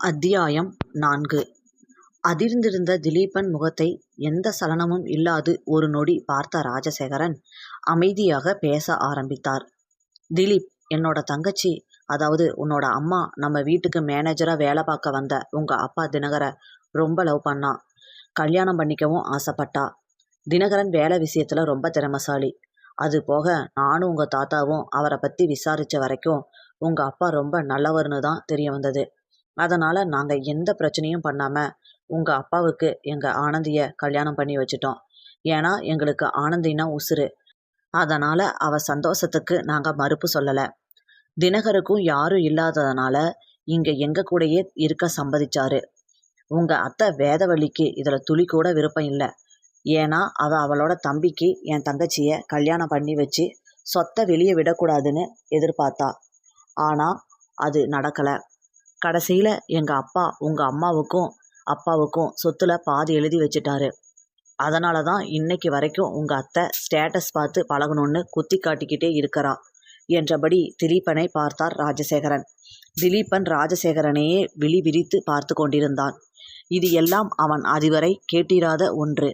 அத்தியாயம் நான்கு அதிர்ந்திருந்த திலீபன் முகத்தை எந்த சலனமும் இல்லாது ஒரு நொடி பார்த்த ராஜசேகரன் அமைதியாக பேச ஆரம்பித்தார். திலீப் என்னோட தங்கச்சி அதாவது உன்னோட அம்மா நம்ம வீட்டுக்கு மேனேஜரா வேலை பார்க்க வந்த உங்க அப்பா தினகர ரொம்ப லவ் பண்ணா. கல்யாணம் பண்ணிக்கவும் ஆசைப்பட்டா. தினகரன் வேலை விஷயத்துல ரொம்ப திறமைசாலி. அது போக நானும் உங்க தாத்தாவும் அவரை பத்தி விசாரிச்ச வரைக்கும் உங்க அப்பா ரொம்ப நல்லவர்னு தான் தெரிய வந்தது. அதனால் நாங்கள் எந்த பிரச்சனையும் பண்ணாமல் உங்கள் அப்பாவுக்கு எங்கள் ஆனந்தியை கல்யாணம் பண்ணி வச்சிட்டோம். ஏன்னா எங்களுக்கு ஆனந்தினா உசுரு. அதனால் அவ சந்தோஷத்துக்கு நாங்கள் மறுப்பு சொல்லலை தினகருக்கும் யாரும் இல்லாததுனால இங்கே எங்கள் கூடயே இருக்க சம்மதிச்சாரு. உங்கள் அத்தை வேதவழிக்கு இதில் துளி கூட விருப்பம் இல்லை ஏன்னா அவ அவளோட தம்பிக்கு என் தங்கச்சியை கல்யாணம் பண்ணி வச்சு சொத்தை வெளியே விடக்கூடாதுன்னு எதிர்பார்த்தா. ஆனால் அது நடக்கலை கடைசியில் எங்கள் அப்பா உங்கள் அம்மாவுக்கும் அப்பாவுக்கும் சொத்தில் பாதி எழுதி வச்சிட்டாரு. அதனால தான் இன்னைக்கு வரைக்கும் உங்கள் அத்தை ஸ்டேட்டஸ் பார்த்து பழகணும்னு குத்தி காட்டிக்கிட்டே இருக்கிறா என்றபடி திலீபனை பார்த்தார் ராஜசேகரன். திலீபன் ராஜசேகரனையே விழி விரித்து பார்த்து கொண்டிருந்தான். இது எல்லாம் அவன் அதுவரை கேட்டிராத ஒன்று.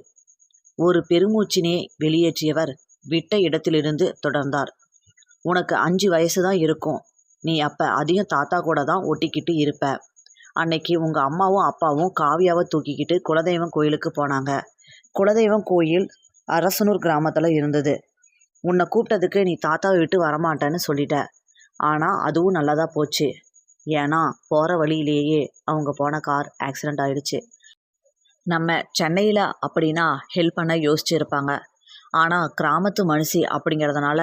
ஒரு பெருமூச்சினே வெளியேற்றியவர் விட்ட இடத்திலிருந்து தொடர்ந்தார். உனக்கு அஞ்சு வயசு தான் இருக்கும். நீ அப்போ அதையும் தாத்தா கூட தான் ஒட்டிக்கிட்டு இருப்ப. அன்னைக்கு உங்கள் அம்மாவும் அப்பாவும் காவியாவை தூக்கிக்கிட்டு குலதெய்வம் கோயிலுக்கு போனாங்க. குலதெய்வம் கோயில் அரசனூர் கிராமத்தில் இருந்தது. உன்னை கூப்பிட்டதுக்கு நீ தாத்தாவை விட்டு வரமாட்டேன்னு சொல்லிட்ட. ஆனால் அதுவும் நல்லதாக போச்சு. ஏன்னா போகிற வழியிலேயே அவங்க போன கார் ஆக்சிடென்ட் ஆயிடுச்சு. நம்ம சென்னையில் அப்படின்னா ஹெல்ப் பண்ண யோசிச்சுருப்பாங்க ஆனால் கிராமத்து மனுஷி அப்படிங்கிறதுனால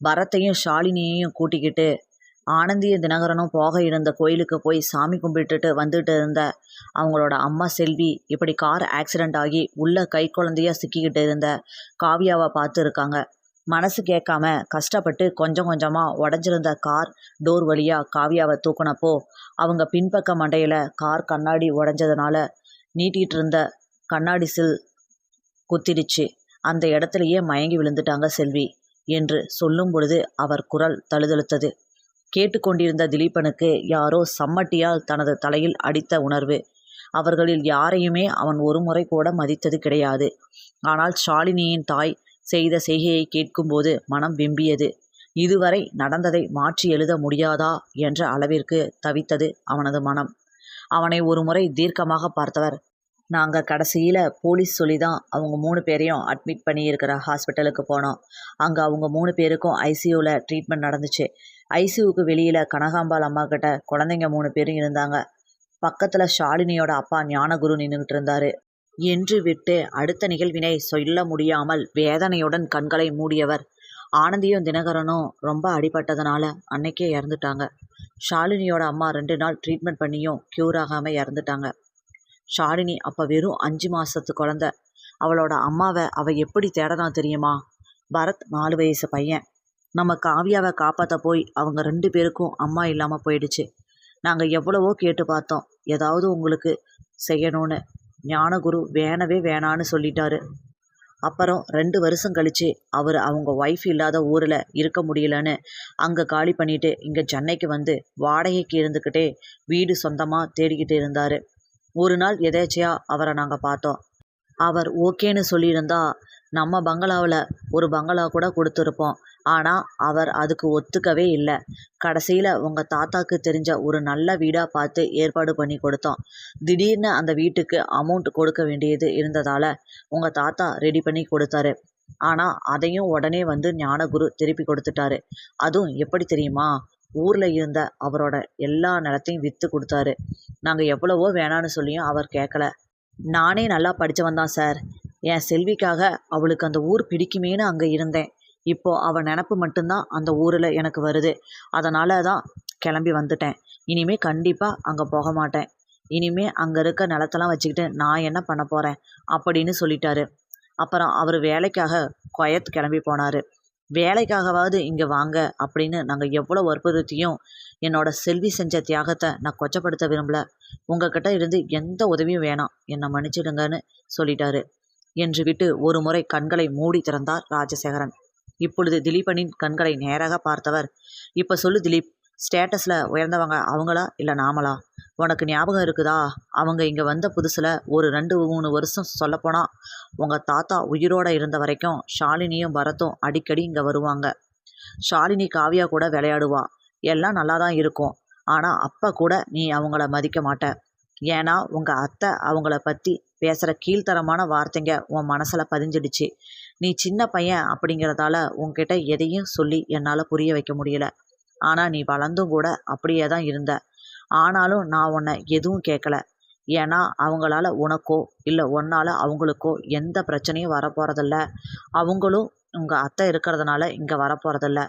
பரத்தையும் ஷாலினியையும் கூட்டிக்கிட்டு ஆனந்தியும் தினகரனும் போக இருந்த கோயிலுக்கு போய் சாமி கும்பிட்டுட்டு வந்துட்டு இருந்த அவங்களோட அம்மா செல்வி இப்படி கார் ஆக்சிடென்ட் ஆகி உள்ள குழந்தையாக சிக்கிக்கிட்டு இருந்த காவியாவை பார்த்து இருக்காங்க. மனசு கேட்காம கஷ்டப்பட்டு கொஞ்சம் கொஞ்சமா உடஞ்சிருந்த கார் டோர் வழியா காவியாவை தூக்குனப்போ அவங்க பின்பக்க மண்டையில கார் கண்ணாடி உடஞ்சதுனால நீட்டிகிட்டு இருந்த கண்ணாடி சில் குத்திடுச்சு. அந்த இடத்துலயே மயங்கி விழுந்துட்டாங்க செல்வி என்று சொல்லும் பொழுது அவர் குரல் தழுதழுத்தது. கேட்டுக்கொண்டிருந்த திலீபனுக்கு யாரோ சம்மட்டியால் தனது தலையில் அடித்த உணர்வு. அவர்களில் யாரையுமே அவன் ஒருமுறை கூட மதித்தது கிடையாது. ஆனால் ஷாலினியின் தாய் செய்த செய்கையை கேட்கும்போது மனம் வெம்பியது. இதுவரை நடந்ததை மாற்றி எழுத முடியாதா என்ற அளவிற்கு தவித்தது அவனது மனம். அவனை ஒருமுறை தீர்க்கமாக பார்த்தவர் நாங்கள் கடைசியில் போலீஸ் சொல்லி தான் அவங்க மூணு பேரையும் அட்மிட் பண்ணியிருக்கிற ஹாஸ்பிட்டலுக்கு போனோம். அங்கே அவங்க மூணு பேருக்கும் ஐசியூவில் ட்ரீட்மெண்ட் நடந்துச்சு. ஐ.சி.யூக்கு வெளியில் கனகாம்பாள் அம்மாகிட்ட குழந்தைங்க மூணு பேரும் இருந்தாங்க. பக்கத்தில் ஷாலினியோட அப்பா ஞானகுரு நின்னுகிட்டு இருந்தாரு. என்று விட்டு அடுத்த நிகழ்வினை சொல்ல முடியாமல் வேதனையுடன் கண்களை மூடியவர் ஆனந்தியும் தினகரனும் ரொம்ப அடிபட்டதுனால அன்னைக்கே இறந்துட்டாங்க. ஷாலினியோட அம்மா ரெண்டு நாள் ட்ரீட்மெண்ட் பண்ணியும் க்யூர் ஆகாமல் இறந்துட்டாங்க. ஷாலினி அப்ப வெறும் அஞ்சு மாசத்து குழந்த அவளோட அம்மாவை அவ எப்படி தேடனா தெரியுமா? பரத் நாலு வயசு பையன். நம்ம காவியாவை காப்பாற்ற போய் அவங்க ரெண்டு பேருக்கும் அம்மா இல்லாம போயிடுச்சு. நாங்க எவ்வளவோ கேட்டு பார்த்தோம். ஏதாவது உங்களுக்கு செய்யணும்னு. ஞானகுரு வேணவே வேணான்னு சொல்லிட்டாரு. அப்புறம் ரெண்டு வருஷம் கழிச்சு அவர் அவங்க ஒய்ஃப் இல்லாத ஊரில் இருக்க முடியலன்னு அங்கே காலி பண்ணிட்டு இங்கே சென்னைக்கு வந்து வாடகைக்கு இருந்துக்கிட்டே வீடு சொந்தமாக தேடிக்கிட்டு இருந்தாரு. ஒரு நாள் எதேச்சையா அவரை நாங்கள் பார்த்தோம். அவர் ஓகேன்னு சொல்லியிருந்தா நம்ம பங்களாவில் ஒரு பங்களா கூட கொடுத்துருப்போம் ஆனால் அவர் அதுக்கு ஒத்துக்கவே இல்லை கடைசியில் உங்கள் தாத்தாக்கு தெரிஞ்ச ஒரு நல்ல வீடாக பார்த்து ஏற்பாடு பண்ணி கொடுத்தோம். திடீர்னு அந்த வீட்டுக்கு அமௌண்ட் கொடுக்க வேண்டியது இருந்ததால் உங்கள் தாத்தா ரெடி பண்ணி கொடுத்தாரு. ஆனால் அதையும் உடனே வந்து ஞானகுரு திருப்பி கொடுத்துட்டாரு. அதுவும் எப்படி தெரியுமா? ஊரில் இருந்த அவரோட எல்லா நிலத்தையும் விற்று கொடுத்தாரு. நாங்கள் எவ்வளவோ வேணான்னு சொல்லியும் அவர் கேட்கல. நானே நல்லா படித்தவன் தான் சார். என் செல்விக்காக அவளுக்கு அந்த ஊர் பிடிக்குமேன்னு அங்கே இருந்தேன். இப்போ அவள் நினப்பு மட்டும்தான் அந்த ஊரில் எனக்கு வருது. அதனால தான் கிளம்பி வந்துட்டேன். இனிமே கண்டிப்பாக அங்கே போக மாட்டேன். இனிமே அங்கே இருக்க நிலத்தெல்லாம் வச்சுக்கிட்டு நான் என்ன பண்ண போகிறேன் அப்படின்னு சொல்லிட்டாரு. அப்புறம் அவர் வேலைக்காக கொயத் கிளம்பி போனார் வேலைக்காகவாவது இங்கே வாங்க அப்படின்னு நாங்கள் எவ்வளோ வற்புறுத்தியும் என்னோட செல்வி செஞ்ச தியாகத்தை நான் கொச்சப்படுத்த விரும்பல. உங்ககிட்ட இருந்து எந்த உதவியும் வேணாம். என்னை மன்னிச்சிடுங்கன்னு சொல்லிட்டாரு. என்று விட்டு ஒரு முறை கண்களை மூடி திறந்தார் ராஜசேகரன். இப்பொழுது திலீபனின் கண்களை நேராக பார்த்தவர் இப்போ சொல்லு திலீப். ஸ்டேட்டஸில் உயர்ந்தவங்க அவங்களா இல்லை நாமளா? உனக்கு ஞாபகம் இருக்குதா? அவங்க இங்கே வந்த புதுசில் ஒரு ரெண்டு மூணு வருஷம் சொல்லப்போனால் உங்கள் தாத்தா உயிரோடு இருந்த வரைக்கும் ஷாலினியும் பரத்தும் அடிக்கடி இங்கே வருவாங்க. ஷாலினி காவியா கூட விளையாடுவா. எல்லாம் நல்லா தான் இருக்கும். ஆனால் அப்போ கூட நீ அவங்கள மதிக்க மாட்ட. ஏன்னா உங்கள் அத்தை அவங்கள பற்றி பேசுகிற கீழ்த்தரமான வார்த்தைங்க உன் மனசில் பதிஞ்சிடுச்சு. நீ சின்ன பையன் அப்படிங்கிறதால உன்கிட்ட எதையும் சொல்லி என்னால் புரிய வைக்க முடியல. ஆனால் நீ வளர்ந்தும் கூட அப்படியே தான் இருந்த. ஆனாலும் நான் உன்னை எதுவும் கேட்கல ஏன்னா அவங்களால உனக்கோ இல்லை உன்னால் அவங்களுக்கோ எந்த பிரச்சனையும் வரப்போகிறதில்ல அவங்களும் உங்கள் அத்தை இருக்கிறதுனால இங்கே வரப்போகிறதில்ல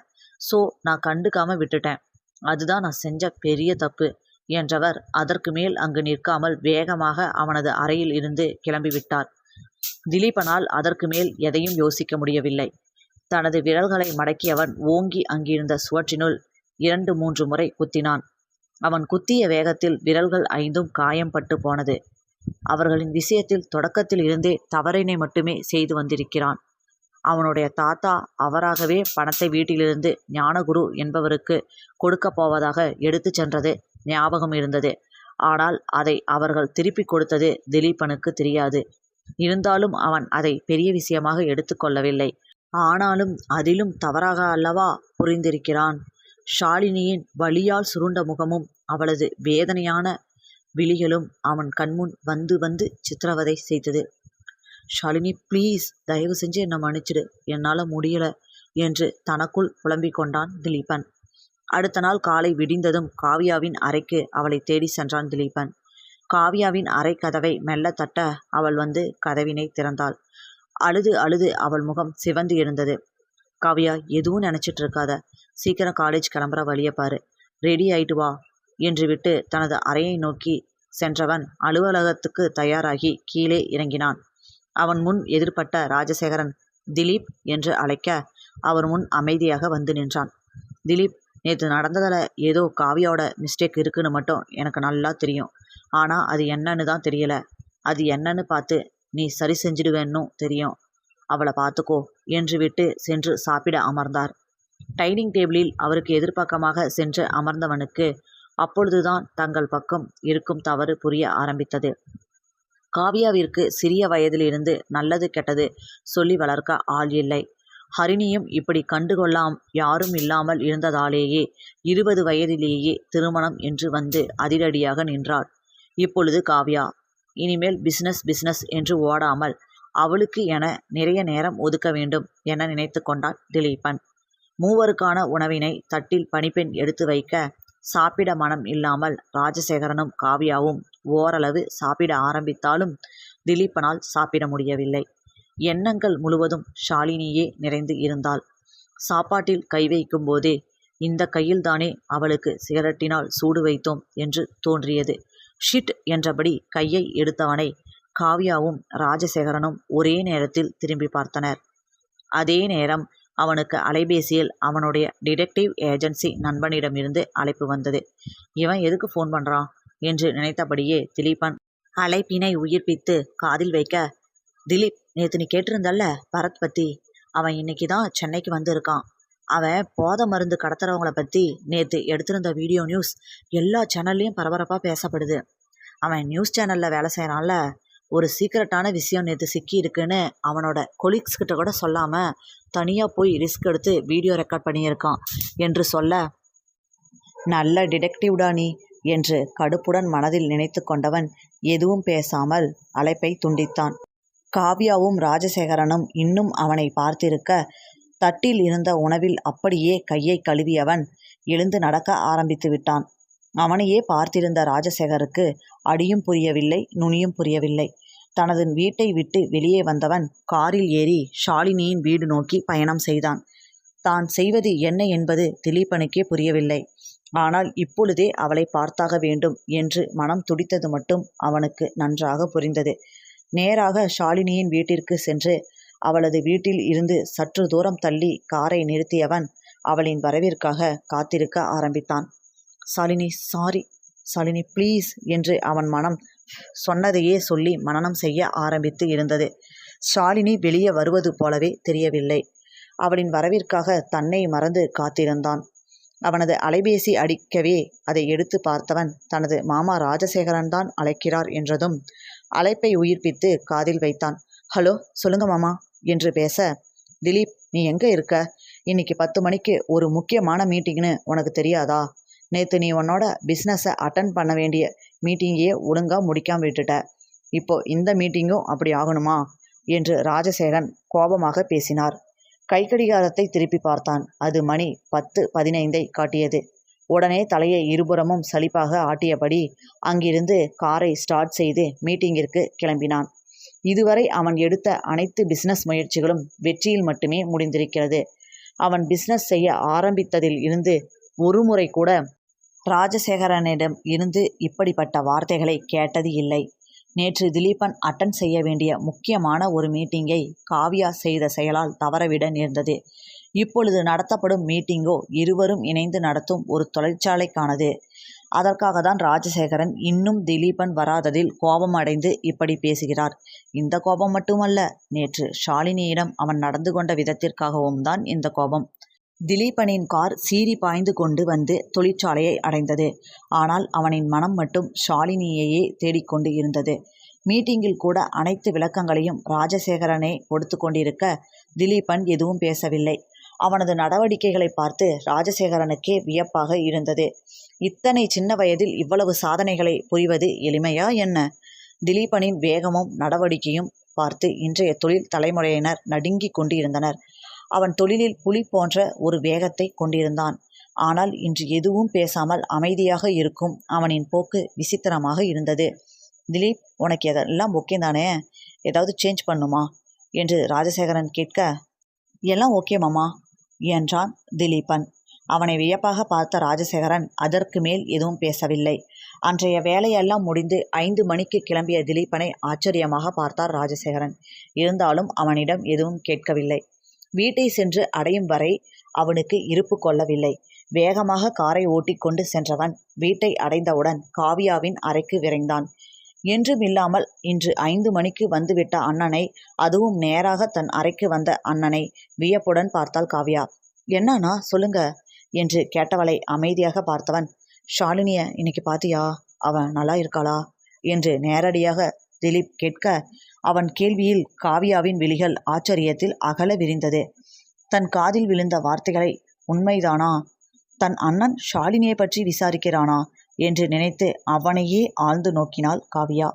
ஸோ நான் கண்டுக்காமல் விட்டுட்டேன். அதுதான் நான் செஞ்ச பெரிய தப்பு என்றவர் அதற்கு மேல் அங்கு நிற்காமல் வேகமாக அவனது அறையில் இருந்து கிளம்பிவிட்டார் திலீபனால் அதற்கு மேல் எதையும் யோசிக்க முடியவில்லை. தனது விரல்களை மடக்கியவன் ஓங்கி அங்கிருந்த சுவற்றினுள் இரண்டு மூன்று முறை குத்தினான். அவன் குத்திய வேகத்தில் விரல்கள் ஐந்தும் காயம்பட்டு போனது. அவர்களின் விஷயத்தில் தொடக்கத்தில் இருந்தே தவறினை மட்டுமே செய்து வந்திருக்கிறான். அவனுடைய தாத்தா அவராகவே பணத்தை வீட்டிலிருந்து ஞானகுரு என்பவருக்கு கொடுக்கப் போவதாக எடுத்துச் சென்றது ஞாபகம் இருந்தது. ஆனால் அதை அவர்கள் திருப்பி கொடுத்தது திலீபனுக்கு தெரியாது. இருந்தாலும் அவன் அதை பெரிய விஷயமாக எடுத்துக்கொள்ளவில்லை ஆனாலும் அதிலும் தவறாக அல்லவா புரிந்திருக்கிறான்? ஷாலினியின் வலியால் சுருண்ட முகமும் அவளது வேதனையான விழிகளும் அவன் கண்முன் வந்து வந்து சித்திரவதை செய்தது. ஷாலினி ப்ளீஸ் தயவு செஞ்சு என்னை மன்னிச்சிடு. என்னால் முடியல என்று தனக்குள் புலம்பிக் கொண்டான் திலீபன். அடுத்த நாள் காலை விடிந்ததும் காவியாவின் அறைக்கு அவளை தேடி சென்றான் திலீபன். காவியாவின் அறை கதவை மெல்ல தட்ட அவள் வந்து கதவினை திறந்தாள். அழுது அழுது அவள் முகம் சிவந்து இருந்தது காவியா எதுவும் நினச்சிட்டு இருக்காத. சீக்கிரம் காலேஜ் கிளம்புற வழியை பாரு. ரெடி ஆயிட்டு வா என்று விட்டு தனது அறையை நோக்கி சென்றவன் அலுவலகத்துக்கு தயாராகி கீழே இறங்கினான். அவன் முன் எதிர்பட்ட ராஜசேகரன் திலீப் என்று அழைக்க அவர் முன் அமைதியாக வந்து நின்றான். திலீப் நேற்று நடந்ததில் ஏதோ காவியாவோட மிஸ்டேக் இருக்குன்னு மட்டும் எனக்கு நல்லா தெரியும். ஆனால் அது என்னன்னு தான் தெரியல. அது என்னன்னு பார்த்து நீ சரி செஞ்சிடுவேன்னும் தெரியும். அவளை பார்த்துக்கோ என்று விட்டு சென்று சாப்பிட அமர்ந்தார். டைனிங் டேபிளில் அவருக்கு எதிர்பக்கமாக சென்று அமர்ந்தவனுக்கு அப்பொழுதுதான் தங்கள் பக்கம் இருக்கும் தவறு புரிய ஆரம்பித்தது. காவியாவிற்கு சிறிய வயதிலிருந்து நல்லது கெட்டது சொல்லி வளர்க்க ஆள் இல்லை. ஹரிணியும் இப்படி கண்டுகொள்ளாம் யாரும் இல்லாமல் இருந்ததாலேயே இருபது வயதிலேயே திருமணம் என்று வந்து அதிரடியாக நின்றாள். இப்பொழுது காவ்யா இனிமேல் பிசினஸ் பிசினஸ் என்று ஓடாமல் அவளுக்கு என நிறைய நேரம் ஒதுக்க வேண்டும் என நினைத்து கொண்டான் திலீபன். மூவருக்கான உணவினை தட்டில் பணிப்பெண் எடுத்து வைக்க சாப்பிட மனம் இல்லாமல் ராஜசேகரனும் காவியாவும் ஓரளவு சாப்பிட ஆரம்பித்தாலும் திலீப்பனால் சாப்பிட முடியவில்லை. எண்ணங்கள் முழுவதும் ஷாலினியே நிறைந்து இருந்தாள். சாப்பாட்டில் கை வைக்கும் போதே இந்த கையில்தானே அவளுக்கு சிகரெட்டினால் சூடு வைத்தோம் என்று தோன்றியது. ஷிட் என்றபடி கையை எடுத்தவனை காவ்யாவும் ராஜசேகரனும் ஒரே நேரத்தில் திரும்பி பார்த்தனர். அதே நேரம் அவனுக்கு அலைபேசியில் அவனுடைய டிடெக்டிவ் ஏஜென்சி நண்பனிடமிருந்து அழைப்பு வந்தது. இவன் எதுக்கு ஃபோன் பண்ணுறான் என்று நினைத்தபடியே திலீபன் அழைப்பினை உயிர்ப்பித்து காதில் வைக்க திலீப் நேற்று நீ கேட்டிருந்தல்ல பரத் பற்றி அவன் இன்னைக்கு தான் சென்னைக்கு வந்திருக்கான். அவன் போதை மருந்து கடத்துறவங்கள பற்றி நேற்று எடுத்திருந்த வீடியோ நியூஸ் எல்லா சேனல்லையும் பரபரப்பாக பேசப்படுது. அவன் நியூஸ் சேனலில் வேலை செய்கிறான்ல ஒரு சீக்கிரட்டான விஷயம் நேற்று சிக்கி இருக்குன்னு அவனோட கொலீக்ஸ் கிட்ட கூட சொல்லாமல் தனியாக போய் ரிஸ்க் எடுத்து வீடியோ ரெக்கார்ட் பண்ணியிருக்கான் என்று சொல்ல நல்ல டிடெக்டிவ்டா நீ என்று கடுப்புடன் மனதில் நினைத்து கொண்டவன் எதுவும் பேசாமல் அழைப்பை துண்டித்தான். காவ்யாவும் ராஜசேகரனும் இன்னும் அவனை பார்த்திருக்க தட்டில் இருந்த உணவில் அப்படியே கையை கழுவியவன் எழுந்து நடக்க ஆரம்பித்து விட்டான். அவனையே பார்த்திருந்த ராஜசேகருக்கு அடியும் புரியவில்லை நுனியும் புரியவில்லை. தனது வீட்டை விட்டு வெளியே வந்தவன் காரில் ஏறி ஷாலினியின் வீடு நோக்கி பயணம் செய்தான். தான் செய்வது என்ன என்பது திலீபனுக்கே புரியவில்லை. ஆனால் இப்பொழுதே அவளை பார்த்தாக வேண்டும் என்று மனம் துடித்தது மட்டும் அவனுக்கு நன்றாக புரிந்தது. நேராக ஷாலினியின் வீட்டிற்கு சென்று அவளது வீட்டில் இருந்து சற்று தூரம் தள்ளி காரை நிறுத்தியவன் அவளின் வரவிற்காக காத்திருக்க ஆரம்பித்தான். ஷாலினி சாரி. ஷாலினி ப்ளீஸ் என்று அவன் மனம் சொன்னதையே சொல்லி மனனம் செய்ய ஆரம்பித்து இருந்தது. ஷாலினி வெளியே வருவது போலவே தெரியவில்லை. அவளின் வரவிற்காக தன்னை மறந்து காத்திருந்தான். அவனது அலைபேசி அடிக்கவே அதை எடுத்து பார்த்தவன் தனது மாமா ராஜசேகரன் தான் அழைக்கிறார் என்றதும் அழைப்பை உயிர்ப்பித்து காதில் வைத்தான். ஹலோ சொல்லுங்க மாமா என்று பேச திலீப் நீ எங்கே இருக்க? இன்னைக்கு பத்து மணிக்கு ஒரு முக்கியமான மீட்டிங்னு உனக்கு தெரியாதா? நேற்று நீ உன்னோட பிஸ்னஸை அட்டன் பண்ண வேண்டிய மீட்டிங்கையே ஒழுங்காக முடிக்காமல் விட்டுட்ட. இப்போ இந்த மீட்டிங்கும் அப்படி ஆகணுமா? என்று ராஜசேகரன் கோபமாக பேசினார். கைக்கடிகாரத்தை திருப்பி பார்த்தான். அது மணி பத்து பதினைந்தை காட்டியது. உடனே தலையை இருபுறமும் சலிப்பாக ஆட்டியபடி அங்கிருந்து காரை ஸ்டார்ட் செய்து மீட்டிங்கிற்கு கிளம்பினான். இதுவரை அவன் எடுத்த அனைத்து பிசினஸ் முயற்சிகளும் வெற்றியில் மட்டுமே முடிந்திருக்கிறது. அவன் பிசினஸ் செய்ய ஆரம்பித்ததில் இருந்து ஒரு முறை கூட ராஜசேகரனிடம் இருந்து இப்படிப்பட்ட வார்த்தைகளை கேட்டது இல்லை. நேற்று திலீபன் அட்டன் செய்ய வேண்டிய முக்கியமான ஒரு மீட்டிங்கை காவ்யா செய்த செயலால் தவறவிட நேர்ந்தது. இப்பொழுது நடத்தப்படும் மீட்டிங்கோ இருவரும் இணைந்து நடத்தும் ஒரு தொழிற்சாலைக்கானது அதற்காக தான் ராஜசேகரன் இன்னும் திலீபன் வராததில் கோபம் அடைந்து இப்படி பேசுகிறார். இந்த கோபம் மட்டுமல்ல நேற்று ஷாலினியிடம் அவன் நடந்து கொண்ட விதத்திற்காகவும் தான் இந்த கோபம். திலீபனின் கார் சீறி பாய்ந்து கொண்டு வந்து தொழிற்சாலையை அடைந்தது. ஆனால் அவனின் மனம் மட்டும் ஷாலினியையே தேடிக்கொண்டு இருந்தது. மீட்டிங்கில் கூட அனைத்து விளக்கங்களையும் ராஜசேகரனே கொடுத்து கொண்டிருக்க திலீபன் எதுவும் பேசவில்லை. அவனது நடவடிக்கைகளை பார்த்து ராஜசேகரனுக்கே வியப்பாக இருந்தது. இத்தனை சின்ன வயதில் இவ்வளவு சாதனைகளை புரிவது எளிமையா என்ன? திலீபனின் வேகமும் நடவடிக்கையும் பார்த்து இன்றைய தொழில் தலைமுறையினர் நடுங்கிக் கொண்டிருந்தனர். அவன் தொழிலில் புலி போன்ற ஒரு வேகத்தை கொண்டிருந்தான். ஆனால் இன்று எதுவும் பேசாமல் அமைதியாக இருக்கும் அவனின் போக்கு விசித்திரமாக இருந்தது. திலீப் உனக்கு எதெல்லாம் ஓகே தானே? ஏதாவது சேஞ்ச் பண்ணுமா? என்று ராஜசேகரன் கேட்க எல்லாம் ஓகே மாமா என்றான் திலீபன். அவனை வியப்பாக பார்த்த ராஜசேகரன் அதற்கு மேல் எதுவும் பேசவில்லை. அன்றைய வேலையெல்லாம் முடிந்து ஐந்து மணிக்கு கிளம்பிய திலீபனை ஆச்சரியமாக பார்த்தார் ராஜசேகரன். இருந்தாலும் அவனிடம் எதுவும் கேட்கவில்லை. வீட்டை சென்று அடையும் வரை அவனுக்கு இருப்பு கொள்ளவில்லை. வேகமாக காரை ஓட்டிக்கொண்டு சென்றவன் வீட்டை அடைந்தவுடன் காவியாவின் அறைக்கு விரைந்தான். என்றுமில்லாமல் இன்று ஐந்து மணிக்கு வந்துவிட்ட அண்ணனை அதுவும் நேராக தன் அறைக்கு வந்த அண்ணனை வியப்புடன் பார்த்தாள் காவியா. என்னண்ணா சொல்லுங்க என்று கேட்டவளை அமைதியாக பார்த்தவன். ஷாலினிய இன்னைக்கு பாத்தியா? அவன் நல்லா இருக்காளா? என்று நேரடியாக திலீப் கேட்க அவன் கேள்வியில் காவியாவின் விழிகள் ஆச்சரியத்தில் அகல விரிந்தது. தன் காதில் விழுந்த வார்த்தைகளை உண்மைதானா? தன் அண்ணன் ஷாலினியை பற்றி விசாரிக்கிறானா? என்று நினைத்து அவனையே ஆழ்ந்து நோக்கினாள் காவியா.